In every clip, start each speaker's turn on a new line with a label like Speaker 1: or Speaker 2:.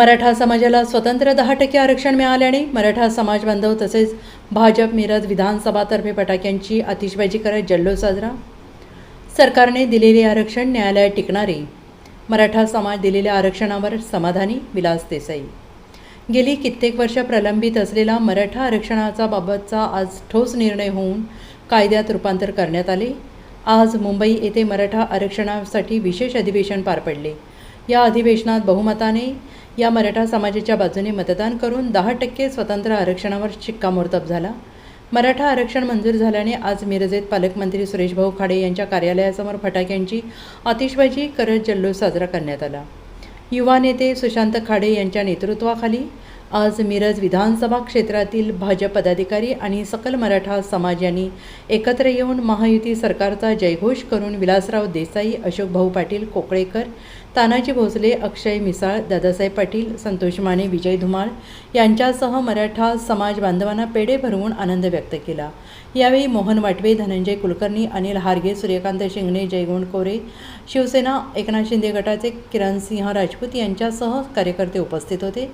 Speaker 1: मराठा समाजाला स्वतंत्र दहा टक्के आरक्षण मिळाल्याने मराठा समाज बांधव तसेच भाजप मिरज विधानसभातर्फे फटाक्यांची आतिषबाजी करत जल्लोष साजरा. सरकारने दिलेले आरक्षण न्यायालयात टिकणारे. मराठा समाज दिलेल्या आरक्षणावर समाधानी विलास देसाई. गेली कित्येक वर्ष प्रलंबित असलेला मराठा आरक्षणाचा बाबतचा आज ठोस निर्णय होऊन कायद्यात रूपांतर करण्यात आले. आज मुंबई येथे मराठा आरक्षणासाठी विशेष अधिवेशन पार पडले. या अधिवेशनात बहुमताने या मराठा समाजाच्या बाजूने मतदान करून दहा टक्के स्वतंत्र आरक्षणावर शिक्कामोर्तब झाला. मराठा आरक्षण मंजूर झाल्याने आज मिरजेत पालकमंत्री सुरेशभाऊ खाडे यांच्या कार्यालयासमोर फटाक्यांची आतिषबाजी करत जल्लोष साजरा करण्यात आला. युवा नेते सुशांत खाडे यांच्या नेतृत्वाखाली आज मिरज विधानसभा क्षेत्रातील भाजप पदाधिकारी आणि सकल मराठा समाज यांनी एकत्र येऊन महायुती सरकारचा जयघोष करून विलासराव देसाई अशोकभाऊ पाटील कोकळेकर तानाजी भोसले अक्षय मिसाळ दादासाहेब पाटील संतोष माने विजय धुमाळ यांच्यासह मराठा समाज बांधवांना पेढे भरवून आनंद व्यक्त केला. यावेळी मोहन वाटवे धनंजय कुलकर्णी अनिल हार्गे सूर्यकांत शिंगणे जयगोंड कोरे शिवसेना एकनाथ शिंदे गटाचे किरणसिंह राजपूत यांच्यासह कार्यकर्ते उपस्थित होते.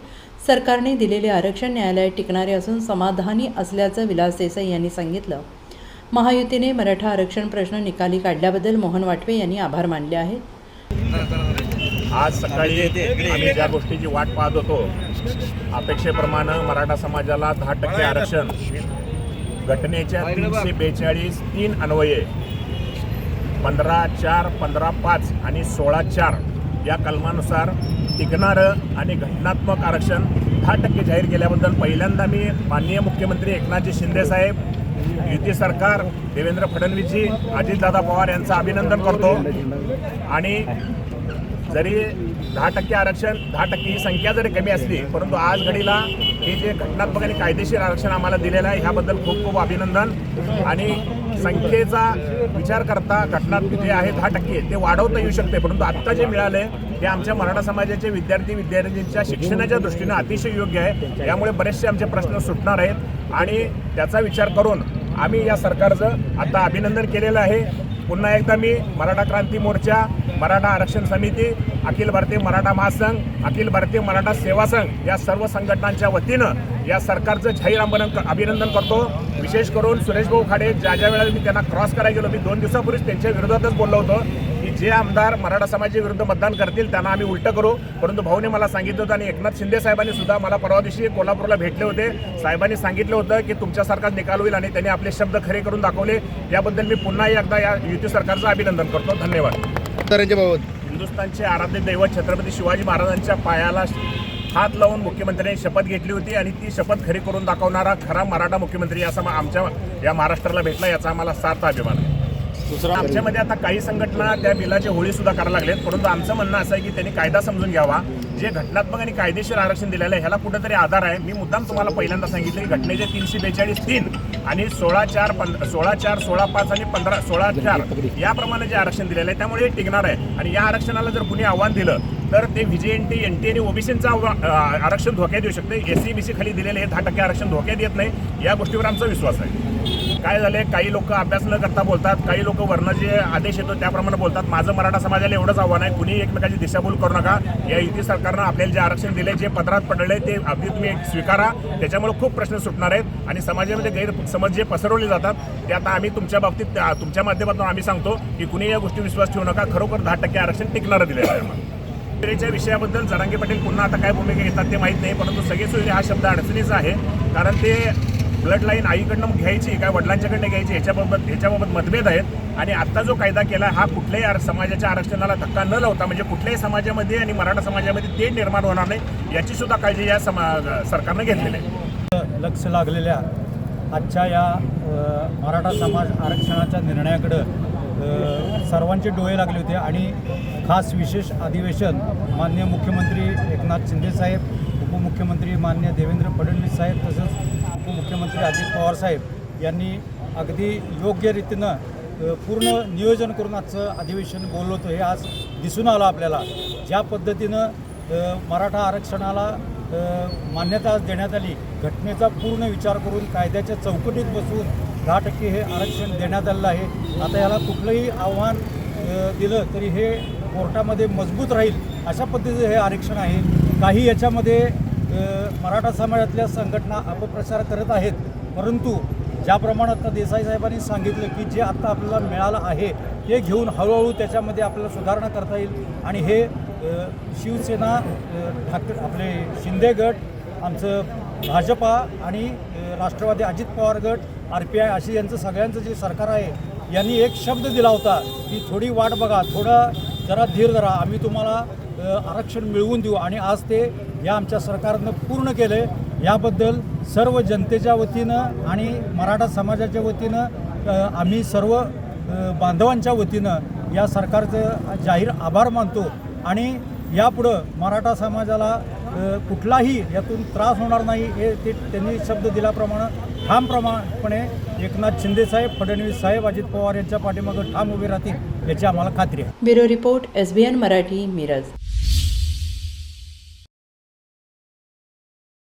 Speaker 1: सरकारने दिलेले आरक्षण न्यायालयात टिकणारे असून समाधानी असल्याचं विलास देसाई यांनी सांगितलं. महायुतीने मराठा आरक्षण प्रश्न निकाली काढल्याबद्दल मोहन वाटवे यांनी आभार मानले आहेत.
Speaker 2: आज सकाळी आम्ही ज्या गोष्टीची वाट पाहत होतो अपेक्षेप्रमाणे मराठा समाजाला दहा टक्के आरक्षण घटनेच्या तीनशे बेचाळीस तीन अन्वये पंधरा चार पंधरा पाच आणि सोळा चार या कलमानुसार टिकणारं आणि घटनात्मक आरक्षण दहा टक्के जाहीर केल्याबद्दल पहिल्यांदा मी माननीय मुख्यमंत्री एकनाथजी शिंदेसाहेब युती सरकार देवेंद्र फडणवीसजी अजितदादा पवार यांचं अभिनंदन करतो. आणि जरी दहा टक्के आरक्षण दहा टक्के ही संख्या जरी कमी असली परंतु आज घडीला हे जे घटनात्मक आणि कायदेशीर आरक्षण आम्हाला दिलेलं आहे ह्याबद्दल खूप खूप अभिनंदन. आणि संख्येचा विचार करता घटनात्मक जे आहे दहा टक्के ते वाढवता येऊ शकते. परंतु आत्ता जे मिळाले ते आमच्या मराठा समाजाचे विद्यार्थी विद्यार्थ्यांच्या शिक्षणाच्या दृष्टीनं अतिशय योग्य आहे. यामुळे बरेचसे आमचे प्रश्न सुटणार आहेत. आणि त्याचा विचार करून आम्ही या सरकारचं आता अभिनंदन केलेलं आहे. पुन्हा एकदा मी मराठा क्रांती मोर्चा मराठा आरक्षण समिती अखिल भारतीय मराठा महासंघ अखिल भारतीय मराठा सेवा संघ या सर्व संघटनांच्या वतीनं या सरकारचं जाहीर अभिनंदन अभिनंदन करतो. विशेष करून सुरेश भाऊ खाडे ज्या ज्या वेळेला मी त्यांना क्रॉस करायला गेलो मी दोन दिवसापूर्वीच त्यांच्या विरोधातच बोललो होतो. जे आमदार मराठा समाजाच्या विरुद्ध मतदान करतील त्यांना आम्ही उलटं करू. परंतु भाऊने मला सांगितलं होतं आणि एकनाथ शिंदे साहेबांनी सुद्धा मला परवा दिवशी कोल्हापूरला भेटले होते. साहेबांनी सांगितलं होतं की तुमच्यासारखाच निकाल होईल आणि त्यांनी आपले शब्द खरे करून दाखवले. याबद्दल मी पुन्हा एकदा या युती सरकारचं अभिनंदन करतो. धन्यवाद. हिंदुस्थानचे आराध्य दैवत छत्रपती शिवाजी महाराजांच्या पायाला हात लावून मुख्यमंत्र्यांनी शपथ घेतली होती आणि ती शपथ खरी करून दाखवणारा खरा मराठा मुख्यमंत्री असा मा- आमच्या या महाराष्ट्राला भेटला याचा आम्हाला सार्थ अभिमान आहे. दुसरा आमच्यामध्ये आता काही संघटना त्या बिलाची होळी सुद्धा करायला लागलेत. परंतु आमचं म्हणणं असं आहे की त्यांनी कायदा समजून घ्यावा. जे घटनात्मक आणि कायदेशीर आरक्षण दिलेलं आहे ह्याला कुठेतरी आधार आहे. मी मुद्दाम तुम्हाला पहिल्यांदा सांगितलं की घटनेचे तीनशे बेचाळीस तीन आणि सोळा चार पंध सोळा चार सोळा पाच आणि पंधरा सोळा चार याप्रमाणे जे आरक्षण दिलेलं आहे त्यामुळे हे टिकणार आहे. आणि या आरक्षणाला जर कुणी आव्हान दिलं तर ते Vijay N T N T आणि ओबीसीचं आरक्षण धोक्यात येऊ शकते. एस सी बी सी खाली दिलेले हे दहा टक्के आरक्षण धोक्यात येत नाही. या गोष्टीवर आमचा विश्वास आहे. काय झाले काही लोक अभ्यास न करता बोलतात काही लोक वर्ण जे आदेश येतो त्याप्रमाणे बोलतात. माझं मराठा समाजाला एवढंच आव्हान आहे कुणी एकमेकाची दिशाभूल करू नका. या युती सरकारनं आपल्याला जे आरक्षण दिले जे पदरात पडले ते अगदी तुम्ही स्वीकारा. त्याच्यामुळे खूप प्रश्न सुटणार आहेत आणि समाजामध्ये गैरसमज जे पसरवले जातात ते आता आम्ही तुमच्या बाबतीत तुमच्या माध्यमातून आम्ही सांगतो की कुणी या गोष्टी विश्वास ठेवू नका. खरोखर दहा टक्के आरक्षण टिकणारं दिलेलं आहे आम्हाला. विषयाबद्दल जरांगे पाटील पुन्हा आता काय भूमिका घेतात ते माहीत नाही परंतु सगळे सोयरे हा शब्द अडचणीचा आहे. कारण ते ब्लड लाईन आईकडनं घ्यायची काय वडिलांच्याकडनं घ्यायची याच्याबाबत याच्याबाबत मतभेद आहेत. आणि आत्ता जो कायदा केला हा कुठल्याही आर- समाजाच्या आरक्षणाला धक्का न लावता म्हणजे कुठल्याही समाजामध्ये आणि मराठा समाजामध्ये ते निर्माण होणार नाही याची सुद्धा काळजी या समा सरकारनं घेतलेली आहे.
Speaker 3: लक्ष लागलेल्या आजच्या या मराठा समाज आरक्षणाच्या निर्णयाकडं सर्वांचे डोळे लागले होते आणि खास विशेष अधिवेशन मान्य मुख्यमंत्री एकनाथ शिंदेसाहेब उपमुख्यमंत्री मान्य देवेंद्र फडणवीस साहेब तसंच मुख्यमंत्री अजित पवार साहेब यांनी अगदी योग्य रीतीनं पूर्ण नियोजन करून आजचं अधिवेशन बोलवतो होतं हे आज दिसून आलं आपल्याला. ज्या पद्धतीनं मराठा आरक्षणाला मान्यता देण्यात आली घटनेचा पूर्ण विचार करून कायद्याच्या चौकटीत बसून दहा टक्के हे आरक्षण देण्यात आलेलं आहे. आता याला कुठलंही आव्हान दिलं तरी हे कोर्टामध्ये मजबूत राहील अशा पद्धतीचं हे आरक्षण आहे. काही याच्यामध्ये मराठा समाजातल्या संघटना अपप्रचार करत आहेत. परंतु ज्याप्रमाणे आता देसाई साहेबांनी सांगितलं की जे आत्ता आपल्याला मिळालं आहे ते घेऊन हळूहळू त्याच्यामध्ये आपल्याला सुधारणा करता येईल. आणि हे शिवसेना ठाकरे आपले शिंदे गट आमचं भाजपा आणि राष्ट्रवादी अजित पवार गट आर पी आय अशी यांचं सगळ्यांचं जे सरकार आहे यांनी एक शब्द दिला होता की थोडी वाट बघा थोडा जरा धीर धरा. आम्ही तुम्हाला आरक्षण मिळवून देऊ. आणि आज ते या आमच्या सरकारनं पूर्ण केले याबद्दल सर्व जनतेच्या वतीनं आणि मराठा समाजाच्या वतीनं आम्ही सर्व बांधवांच्या वतीनं या सरकारचं जाहीर आभार मानतो. आणि यापुढं मराठा समाजाला कुठलाही यातून त्रास होणार नाही हे ते त्यांनी शब्द दिल्याप्रमाणे ठामप्रमाणपणे एकनाथ शिंदेसाहेब फडणवीस साहेब अजित पवार यांच्या पाठीमागं ठाम उभे राहतील. याची आम्हाला खात्री आहे.
Speaker 1: Bureau report S B N Marathi Miraj.